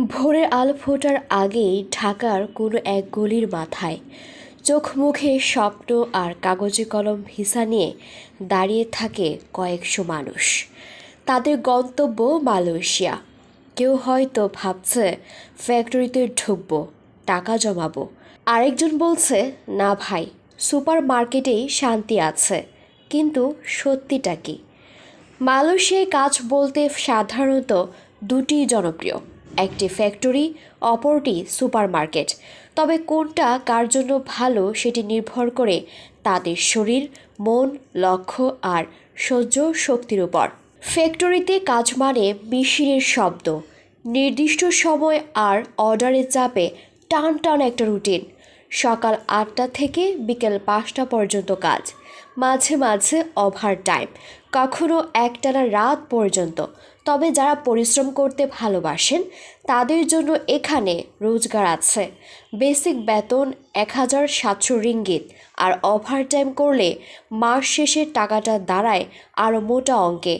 ভোরের আলো ফোটার আগেই ঢাকার কোনো এক গলির মাথায় চোখ মুখে স্বপ্ন আর কাগজে কলম ভিসা নিয়ে দাঁড়িয়ে থাকে কয়েকশো মানুষ। তাদের গন্তব্য মালয়েশিয়া। কেউ হয়তো ভাবছে, ফ্যাক্টরিতে ঢুকবো, টাকা জমাবো। আরেকজন বলছে, না ভাই, সুপার মার্কেটেই শান্তি আছে। কিন্তু সত্যিটা কি? মালয়েশিয়ায় কাজ বলতে সাধারণত দুটি জনপ্রিয়। একটি ফ্যাক্টরি অপরটি সুপারমার্কেট তবে কোনটা কার জন্য ভালো সেটি নির্ভর করে তাদের শরীর, মন, লক্ষ্য আর সহ্য শক্তির উপর। ফ্যাক্টরিতে কাজ মানে মেশিনের শব্দ। নির্দিষ্ট সময় আর অর্ডারের চাপে টান টান একটা রুটিন সকাল আটটা থেকে বিকেল পাঁচটা পর্যন্ত কাজ। মাঝে মাঝে ওভার টাইম কখনো একটানা রাত পর্যন্ত। তবে যারা পরিশ্রম করতে ভালোবাসেন, তাদের জন্য এখানে রোজগার আছে। বেসিক বেতন এক হাজার সাতশো রিঙ্গিত, আর ওভার টাইম করলে মাস শেষে টাকাটা দাঁড়ায় আরও মোটা অঙ্কে।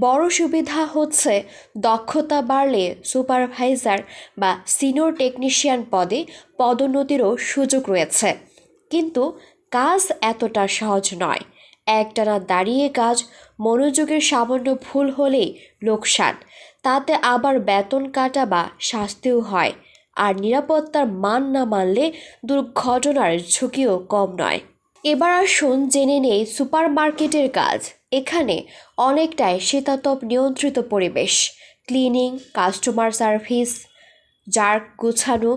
বড় সুবিধা হচ্ছে দক্ষতা বাড়লে সুপারভাইজার বা সিনিয়র টেকনিশিয়ান পদে পদোন্নতিরও সুযোগ রয়েছে। কিন্তু কাজ এতটা সহজ নয়। একটানা দাঁড়িয়ে কাজ মনোযোগের সামান্য ভুল হলেই লোকসান। তাতে আবার বেতন কাটা বা শাস্তিও হয়। আর নিরাপত্তার মান না মানলে দুর্ঘটনার ঝুঁকিও কম নয়। এবার আসুন জেনে নেই সুপার মার্কেটের কাজ। এখানে অনেকটাই শীতাতপ নিয়ন্ত্রিত পরিবেশ। ক্লিনিং, কাস্টমার সার্ভিস যার গোছানো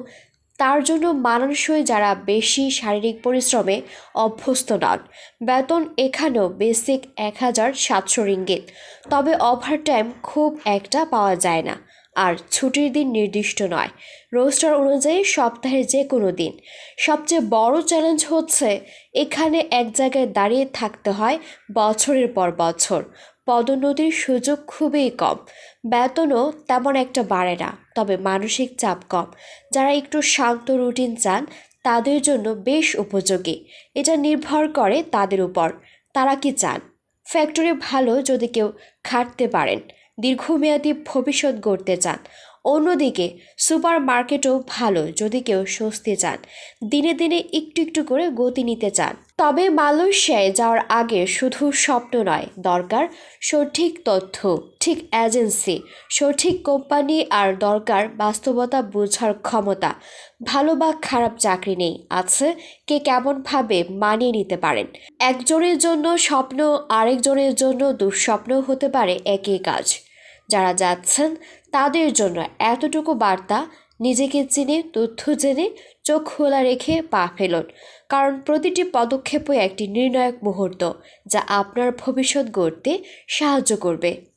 তার জন্য মানানসই যারা বেশি শারীরিক পরিশ্রমে অভ্যস্ত নন। বেতন এখানেও বেসিক এক হাজার সাতশো রিঙ্গিত। তবে ওভারটাইম খুব একটা পাওয়া যায় না। আর ছুটির দিন নির্দিষ্ট নয়। রোস্টার অনুযায়ী সপ্তাহের যে কোনো দিন। সবচেয়ে বড় চ্যালেঞ্জ হচ্ছে, এখানে এক জায়গায় দাঁড়িয়ে থাকতে হয় বছরের পর বছর। পদোন্নতির সুযোগ খুবই কম। বেতনও তেমন একটা বাড়ে না, তবে মানসিক চাপ কম। যারা একটু শান্ত রুটিন চান, তাদের জন্য বেশ উপযোগী। এটা নির্ভর করে তাদের উপর। তারা কি চান? ফ্যাক্টরি ভালো যদি কেউ খাটতে পারেন, দীর্ঘমেয়াদী ভবিষ্যৎ গড়তে চান। অন্যদিকে সুপার মার্কেটও ভালো যদি কেউ স্বস্তি চান। দিনে দিনে একটু একটু করে গতি নিতে চান। তবে মালয়েশিয়ায় যাওয়ার আগে শুধু স্বপ্ন নয়, দরকার সঠিক তথ্য, ঠিক এজেন্সি, সঠিক কোম্পানি আর দরকার বাস্তবতা বোঝার ক্ষমতা। ভালো বা খারাপ চাকরি নেই, আছে কে কেমনভাবে মানিয়ে নিতে পারেন। একজনের জন্য স্বপ্ন আরেকজনের জন্য দুঃস্বপ্ন হতে পারে একই কাজ। যারা যাচ্ছেন তাদের জন্য এতটুকু বার্তা নিজেকে চিনে, তথ্য জেনে চোখ খোলা রেখে পা ফেলুন। কারণ প্রতিটি পদক্ষেপই একটি নির্ণায়ক মুহূর্ত যা আপনার ভবিষ্যৎ গড়তে সাহায্য করবে।